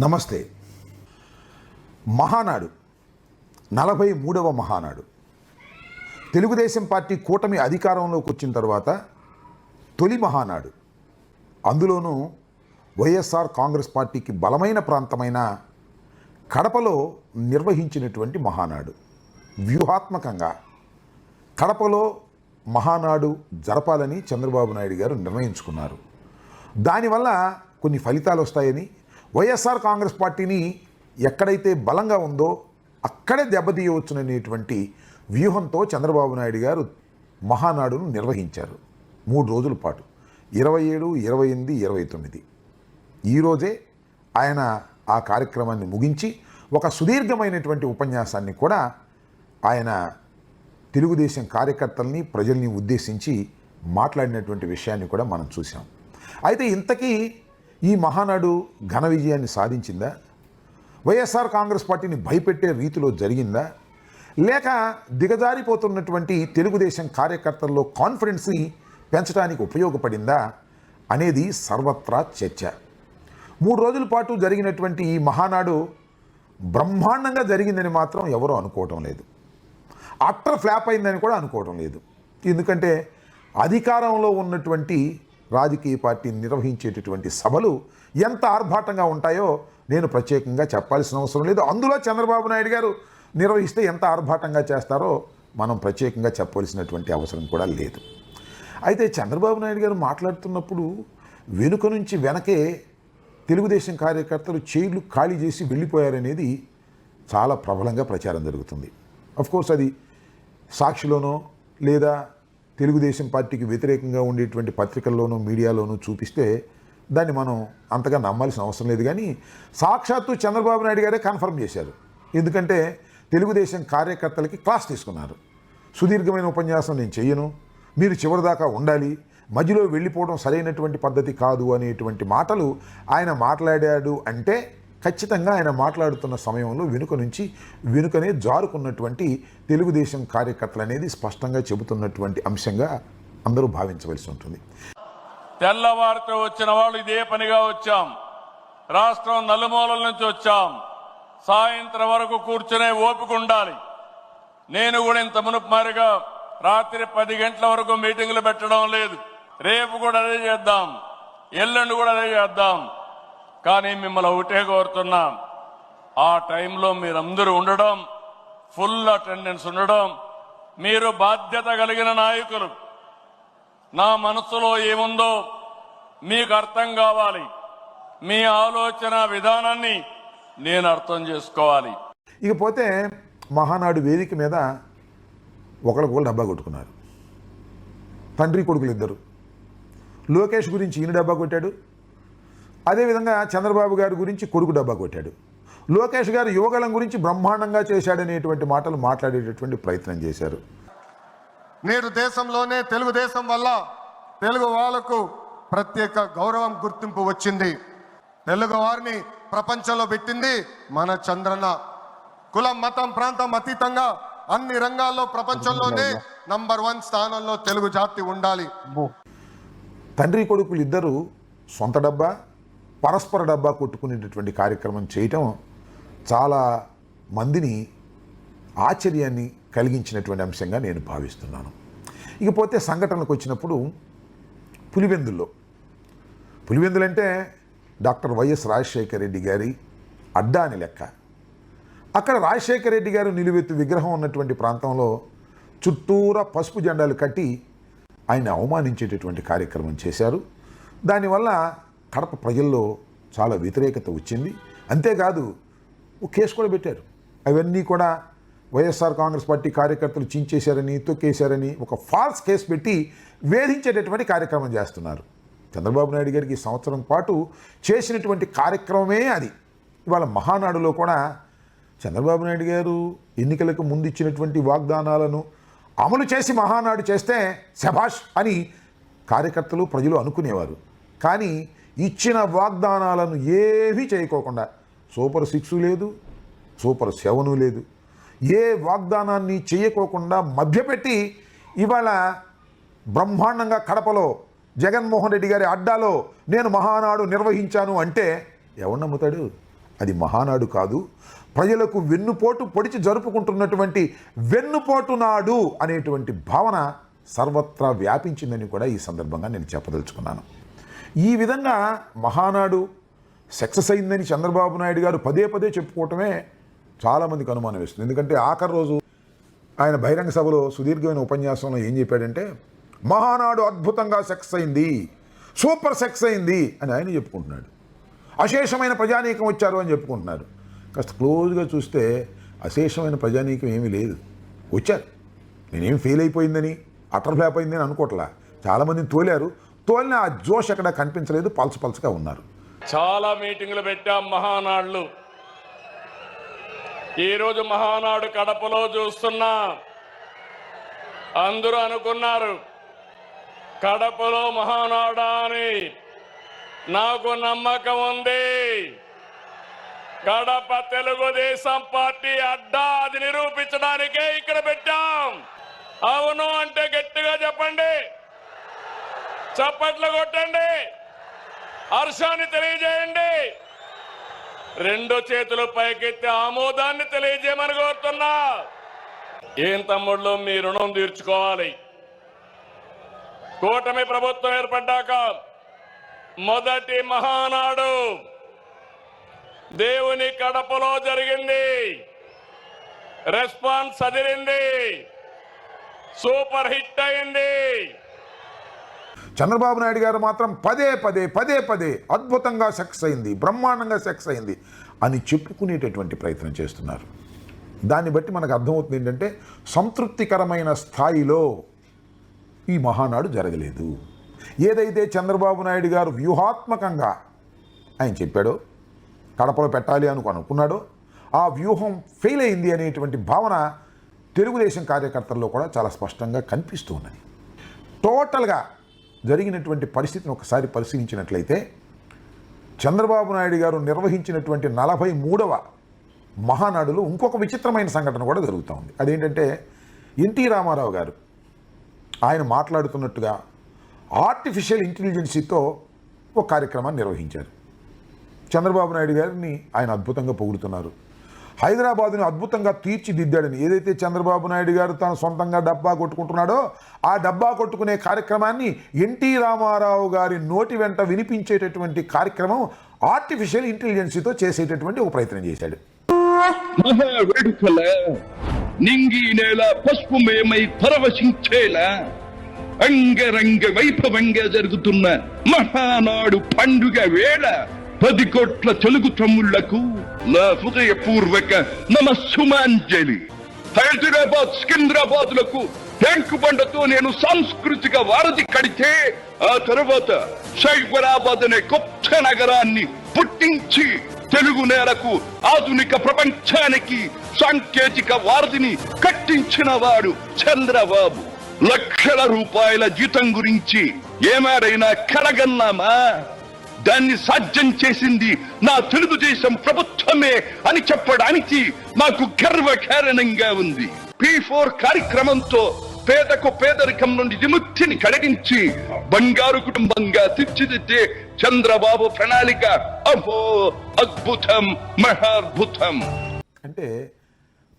నమస్తే. మహానాడు. నలభై మూడవ మహానాడు. తెలుగుదేశం పార్టీ కూటమి అధికారంలోకి వచ్చిన తర్వాత తొలి మహానాడు. అందులోనూ వైఎస్ఆర్ కాంగ్రెస్ పార్టీకి బలమైన ప్రాంతమైన కడపలో నిర్వహించినటువంటి మహానాడు. వ్యూహాత్మకంగా కడపలో మహానాడు జరపాలని చంద్రబాబు నాయుడు గారు నిర్ణయించుకున్నారు. దానివల్ల కొన్ని ఫలితాలు వస్తాయని వైఎస్ఆర్ కాంగ్రెస్ పార్టీని ఎక్కడైతే బలంగా ఉందో అక్కడే దెబ్బతీయవచ్చుననేటువంటి వ్యూహంతో చంద్రబాబు నాయుడు గారు మహానాడును నిర్వహించారు. మూడు రోజుల పాటు. ఇరవై ఏడు ఇరవై ఎనిమిది ఇరవై తొమ్మిది. ఈరోజే ఆయన ఆ కార్యక్రమాన్ని ముగించి ఒక సుదీర్ఘమైనటువంటి ఉపన్యాసాన్ని కూడా ఆయన తెలుగుదేశం కార్యకర్తల్ని ప్రజల్ని ఉద్దేశించి మాట్లాడినటువంటి విషయాన్ని కూడా మనం చూసాం అయితే ఇంతకీ ఈ మహానాడు ఘన విజయాన్ని సాధించిందా? వైఎస్ఆర్ కాంగ్రెస్ పార్టీని భయపెట్టే రీతిలో జరిగిందా? లేక దిగజారిపోతున్నటువంటి తెలుగుదేశం కార్యకర్తల్లో కాన్ఫిడెన్స్ని పెంచడానికి ఉపయోగపడిందా అనేది సర్వత్రా చర్చ. మూడు రోజుల పాటు జరిగినటువంటి ఈ మహానాడు బ్రహ్మాండంగా జరిగిందని మాత్రం ఎవరూ అనుకోవటం లేదు. అట్ర ఫ్లాప్ అయిందని కూడా అనుకోవడం లేదు. ఎందుకంటే అధికారంలో ఉన్నటువంటి రాజకీయ పార్టీ నిర్వహించేటటువంటి సభలు ఎంత ఆర్భాటంగా ఉంటాయో నేను ప్రత్యేకంగా చెప్పాల్సిన అవసరం లేదు. అందులో చంద్రబాబు నాయుడు గారు నిర్వహిస్తే ఎంత ఆర్భాటంగా చేస్తారో మనం ప్రత్యేకంగా చెప్పవలసినటువంటి అవసరం కూడా లేదు. అయితే చంద్రబాబు నాయుడు గారు మాట్లాడుతున్నప్పుడు వెనుక నుంచి వెనకే తెలుగుదేశం కార్యకర్తలు చైర్లు ఖాళీ చేసి వెళ్ళిపోయారనేది చాలా ప్రబలంగా ప్రచారం జరుగుతుంది. కోర్స్ అది సాక్షిలోనో లేదా తెలుగుదేశం పార్టీకి వ్యతిరేకంగా ఉండేటువంటి పత్రికల్లోనూ మీడియాలోనూ చూపిస్తే దాన్ని మనం అంతగా నమ్మాల్సిన అవసరం లేదు. కానీ సాక్షాత్తు చంద్రబాబు నాయుడు గారే కన్ఫర్మ్ చేశారు. ఎందుకంటే తెలుగుదేశం కార్యకర్తలకి క్లాస్ తీసుకున్నారు. సుదీర్ఘమైన ఉపన్యాసం నేను చెయ్యను. మీరు చివరిదాకా ఉండాలి. మధ్యలో వెళ్ళిపోవడం సరైనటువంటి పద్ధతి కాదు అనేటువంటి మాటలు ఆయన మాట్లాడాడు అంటే ఖచ్చితంగా ఆయన మాట్లాడుతున్న సమయంలో వెనుక నుంచి వెనుకనే జారుకున్నటువంటి తెలుగుదేశం కార్యకర్తలు అనేది స్పష్టంగా చెబుతున్నటువంటి అంశంగా అందరూ భావించవలసి ఉంటుంది. తెల్లవారితో వచ్చిన వాళ్ళు ఇదే పనిగా వచ్చాం. రాష్ట్రం నలుమూలల నుంచి వచ్చాం. సాయంత్రం వరకు కూర్చునే ఓపిక ఉండాలి. నేను కూడా ఇంత మునుపు మారిగా రాత్రి పది గంటల వరకు మీటింగులు పెట్టడం లేదు. రేపు కూడా అదే చేద్దాం. ఎల్లుండి కూడా అదే చేద్దాం. కానీ మిమ్మల్ని ఒకటే కోరుతున్నాం. ఆ టైంలో మీరందరూ ఉండడం ఫుల్ అటెండెన్స్ ఉండడం మీరు బాధ్యత కలిగిన నాయకులు. నా మనసులో ఏముందో మీకు అర్థం కావాలి. మీ ఆలోచన విధానాన్ని నేను అర్థం చేసుకోవాలి. ఇకపోతే మహానాడు వేదిక మీద ఒకరికొకరు డబ్బా కొట్టుకున్నారు. తండ్రి కొడుకులు ఇద్దరు. లోకేష్ గురించి ఈయన డబ్బా కొట్టాడు. అదేవిధంగా చంద్రబాబు గారి గురించి కొడుకు డబ్బా కొట్టాడు. లోకేష్ గారు యువగళం గురించి బ్రహ్మాండంగా చేశాడనేటువంటి మాటలు మాట్లాడేటటువంటి ప్రయత్నం చేశారు. నేడు దేశంలోనే తెలుగుదేశం వల్ల తెలుగు వాళ్ళకు ప్రత్యేక గౌరవం గుర్తింపు వచ్చింది. తెలుగు వారిని ప్రపంచంలో పెట్టింది మన చంద్రన్న. కులం మతం ప్రాంతం అతీతంగా అన్ని రంగాల్లో ప్రపంచంలోనే నంబర్ వన్ స్థానంలో తెలుగు జాతి ఉండాలి. తండ్రి కొడుకులు ఇద్దరు సొంత డబ్బా పరస్పర డబ్బా కొట్టుకునేటటువంటి కార్యక్రమం చేయటం చాలా మందిని ఆశ్చర్యాన్ని కలిగించినటువంటి అంశంగా నేను భావిస్తున్నాను. ఇకపోతే సంఘటనలకు వచ్చినప్పుడు పులివెందుల్లో పులివెందులంటే డాక్టర్ వైఎస్ రాజశేఖర రెడ్డి గారి అడ్డా అని లెక్క. అక్కడ రాజశేఖర రెడ్డి గారు నిలువెత్తు విగ్రహం ఉన్నటువంటి ప్రాంతంలో చుట్టూరా పసుపు జెండాలు కట్టి ఆయన అవమానించేటటువంటి కార్యక్రమం చేశారు. దానివల్ల కడప ప్రజల్లో చాలా వ్యతిరేకత వచ్చింది. అంతేకాదు ఓ కేసు కూడా పెట్టారు. అవన్నీ కూడా వైఎస్ఆర్ కాంగ్రెస్ పార్టీ కార్యకర్తలు చించేశారని తొక్కేశారని ఒక ఫాల్స్ కేసు పెట్టి వేధించేటటువంటి కార్యక్రమం చేస్తున్నారు. చంద్రబాబు నాయుడు గారికి సంవత్సరం పాటు చేసినటువంటి కార్యక్రమమే అది. ఇవాళ మహానాడులో కూడా చంద్రబాబు నాయుడు గారు ఎన్నికలకు ముందు ఇచ్చినటువంటి వాగ్దానాలను అమలు చేసి మహానాడు చేస్తే శభాష్ అని కార్యకర్తలు ప్రజలు అనుకునేవారు. కానీ ఇచ్చిన వాగ్దానాలను ఏవి చేయకోకుండా. సూపర్ సిక్స్ లేదు సూపర్ సెవెను లేదు. ఏ వాగ్దానాన్ని చేయకోకుండా మధ్యపెట్టి ఇవాళ బ్రహ్మాండంగా కడపలో జగన్మోహన్ రెడ్డి గారి అడ్డాలో నేను మహానాడు నిర్వహించాను అంటే ఎవరు నమ్ముతాడు? అది మహానాడు కాదు. ప్రజలకు వెన్నుపోటు పొడిచి జరుపుకుంటున్నటువంటి వెన్నుపోటు నాడు అనేటువంటి భావన సర్వత్రా వ్యాపించిందని కూడా ఈ సందర్భంగా నేను చెప్పదలుచుకున్నాను. ఈ విధంగా మహానాడు సక్సెస్ అయిందని చంద్రబాబు నాయుడు గారు పదే పదే చెప్పుకోవటమే చాలామందికి అనుమానం వేస్తుంది. ఎందుకంటే ఆఖరి రోజు ఆయన బహిరంగ సభలో సుదీర్ఘమైన ఉపన్యాసంలో ఏం చెప్పాడంటే మహానాడు అద్భుతంగా సక్సెస్ అయింది సూపర్ సక్సెస్ అయింది అని ఆయన చెప్పుకుంటున్నాడు. అశేషమైన ప్రజానీకం వచ్చారు అని చెప్పుకుంటున్నారు. కాస్త క్లోజ్గా చూస్తే అశేషమైన ప్రజానీకం ఏమీ లేదు. వచ్చారు. నేనేం ఫెయిల్ అయిపోయిందని అటర్ ఫ్లాప్ అయిందని అనుకోవట్లా చాలామందిని తోలారు. తోలిన ఆ జోష్ అక్కడ కనిపించలేదు పల్స్ పల్స్గా ఉన్నారు. చాలా మీటింగ్లు పెట్టాం మహానాడులు ఈరోజు మహానాడు కడపలో చూస్తున్నా. అందరూ అనుకున్నారు కడపలో మహానాడా అని. నాకు నమ్మకం ఉంది. కడప తెలుగుదేశం పార్టీ అడ్డా అది నిరూపించడానికే ఇక్కడ పెట్టాం. అవును అంటే గట్టిగా చెప్పండి. చప్పట్లు కొట్టండి. హర్షాన్ని తెలియజేయండి. రెండు చేతులు పైకెత్తి ఆమోదాన్ని తెలియజేయమని కోరుతున్నా. ఏం తమ్ముళ్ళు మీ రుణం తీర్చుకోవాలి. కూటమి ప్రభుత్వం ఏర్పడ్డాక మొదటి మహానాడు దేవుని కడపలో జరిగింది. రెస్పాన్స్ అదిరింది. సూపర్ హిట్ అయింది. చంద్రబాబు నాయుడు గారు మాత్రం పదే పదే పదే పదే అద్భుతంగా సెక్స్ అయింది బ్రహ్మాండంగా సెక్స్ అయింది అని చెప్పుకునేటటువంటి ప్రయత్నం చేస్తున్నారు. దాన్ని బట్టి మనకు అర్థమవుతుంది ఏంటంటే సంతృప్తికరమైన స్థాయిలో ఈ మహానాడు జరగలేదు. ఏదైతే చంద్రబాబు నాయుడు గారు వ్యూహాత్మకంగా ఆయన చెప్పాడో కడపలో పెట్టాలి అని అనుకున్నాడో ఆ వ్యూహం ఫెయిల్ అయింది అనేటువంటి భావన తెలుగుదేశం కార్యకర్తల్లో కూడా చాలా స్పష్టంగా కనిపిస్తూ ఉన్నది. టోటల్గా జరిగినటువంటి పరిస్థితిని ఒకసారి పరిశీలించినట్లయితే చంద్రబాబు నాయుడు గారు నిర్వహించినటువంటి నలభై మూడవ మహానాడులో ఇంకొక విచిత్రమైన సంఘటన కూడా జరుగుతూ ఉంది. అదేంటంటే ఎన్టీ రామారావు గారు ఆయన మాట్లాడుతున్నట్టుగా ఆర్టిఫిషియల్ ఇంటెలిజెన్సీతో ఒక కార్యక్రమాన్ని నిర్వహించారు. చంద్రబాబు నాయుడు గారిని ఆయన అద్భుతంగా పొగుడుతున్నారు. హైదరాబాదుని అద్భుతంగా తీర్చిదిద్దాడని. ఏదైతే చంద్రబాబు నాయుడు గారు తన సొంతంగా డబ్బా కొట్టుకుంటున్నాడో ఆ డబ్బా కొట్టుకునే కార్యక్రమాన్ని ఎన్టీ రామారావు గారి నోటి వెంట వినిపించేటటువంటి కార్యక్రమం ఆర్టిఫిషియల్ ఇంటెలిజెన్సీతో చేసేటటువంటి ఒక ప్రయత్నం చేశాడు. మహా వేడుకల నేల పసుపు మేమై పరవశించేలా అంగరంగ వైభవంగా జరుగుతున్న మహానాడు పండుగ వేళ పది కోట్ల తెలుగు తమ్ముళ్ళకు నా హృదయపూర్వక నమస్సుమాంజలి. హైదరాబాద్ సికింద్రాబాద్లకు ట్యాంకు బండతో నేను సాంస్కృతిక వారధి కడితే ఆ తర్వాత సైబరాబాద్ అనే కొత్త నగరాన్ని పుట్టించి తెలుగు నేలకు ఆధునిక ప్రపంచానికి సాంకేతిక వారధిని కట్టించిన వాడు చంద్రబాబు. లక్షల రూపాయల జీతం గురించి ఏమారైనా కలగన్నామా? దాన్ని సాధ్యం చేసింది నా తెలుగుదేశం ప్రభుత్వమే అని చెప్పడానికి నాకు గర్వకారణంగా ఉంది. పి ఫోర్ కార్యక్రమంతో పేదకు పేదరికం నుండి విముక్తిని కలిగించి బంగారు కుటుంబంగా తీర్చిదిద్దే చంద్రబాబు ప్రణాళిక. అహో అద్భుతం మహాద్భుతం. అంటే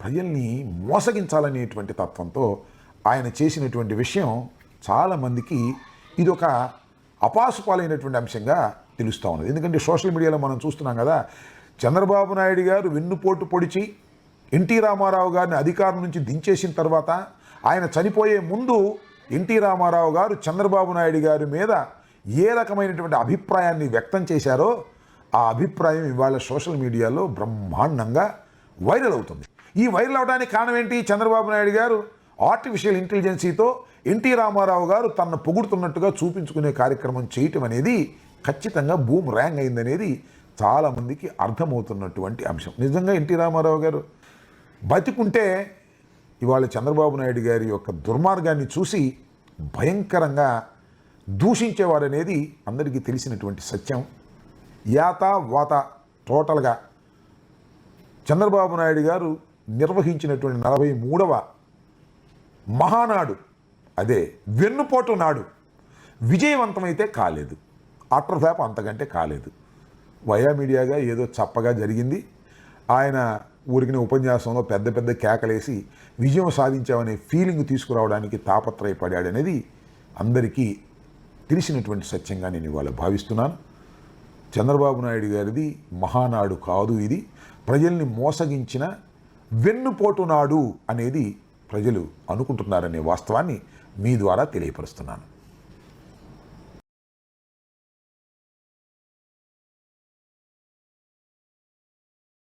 ప్రజల్ని మోసగించాలనేటువంటి తత్వంతో ఆయన చేసినటువంటి విషయం చాలామందికి ఇది ఒక అపాసుపాలైనటువంటి అంశంగా తెలుస్తూ ఉన్నది. ఎందుకంటే సోషల్ మీడియాలో మనం చూస్తున్నాం కదా చంద్రబాబు నాయుడు గారు వెన్నుపోటు పొడిచి ఎన్టీ రామారావు గారిని అధికారం నుంచి దించేసిన తర్వాత ఆయన చనిపోయే ముందు ఎన్టీ రామారావు గారు చంద్రబాబు నాయుడు గారి మీద ఏ రకమైనటువంటి అభిప్రాయాన్ని వ్యక్తం చేశారో ఆ అభిప్రాయం ఇవాళ సోషల్ మీడియాలో బ్రహ్మాండంగా వైరల్ అవుతుంది. ఈ వైరల్ అవడానికి కారణం ఏంటి? చంద్రబాబు నాయుడు గారు ఆర్టిఫిషియల్ ఇంటెలిజెన్సీతో ఎన్టీ రామారావు గారు తనను పొగుడుతున్నట్టుగా చూపించుకునే కార్యక్రమం చేయటం అనేది ఖచ్చితంగా భూమ్ ర్యాంగ్ అయిందనేది చాలామందికి అర్థమవుతున్నటువంటి అంశం. నిజంగా ఎన్టీ రామారావు గారు బతికుంటే ఇవాళ చంద్రబాబు నాయుడు గారి యొక్క దుర్మార్గాన్ని చూసి భయంకరంగా దూషించేవారనేది అందరికీ తెలిసినటువంటి సత్యం. యాత వాత టోటల్గా చంద్రబాబు నాయుడు గారు నిర్వహించినటువంటి నలభై మూడవ మహానాడు అదే వెన్నుపోటు నాడు విజయవంతమైతే కాలేదు. ఆఫ్టర్ ఫ్లాప్ అంతకంటే కాలేదు. వయా మీడియాగా ఏదో చప్పగా జరిగింది. ఆయన ఊరికిన ఉపన్యాసంలో పెద్ద పెద్ద కేకలేసి విజయం సాధించామనే ఫీలింగ్ తీసుకురావడానికి తాపత్రయపడాడనేది అందరికీ తెలిసినటువంటి సత్యంగా నేను ఇవాళ భావిస్తున్నాను. చంద్రబాబు నాయుడు గారిది మహానాడు కాదు ఇది. ప్రజల్ని మోసగించిన వెన్నుపోటు నాడు అనేది ప్రజలు అనుకుంటున్నారనే వాస్తవాన్ని మీ ద్వారా తెలియపరుస్తున్నాను.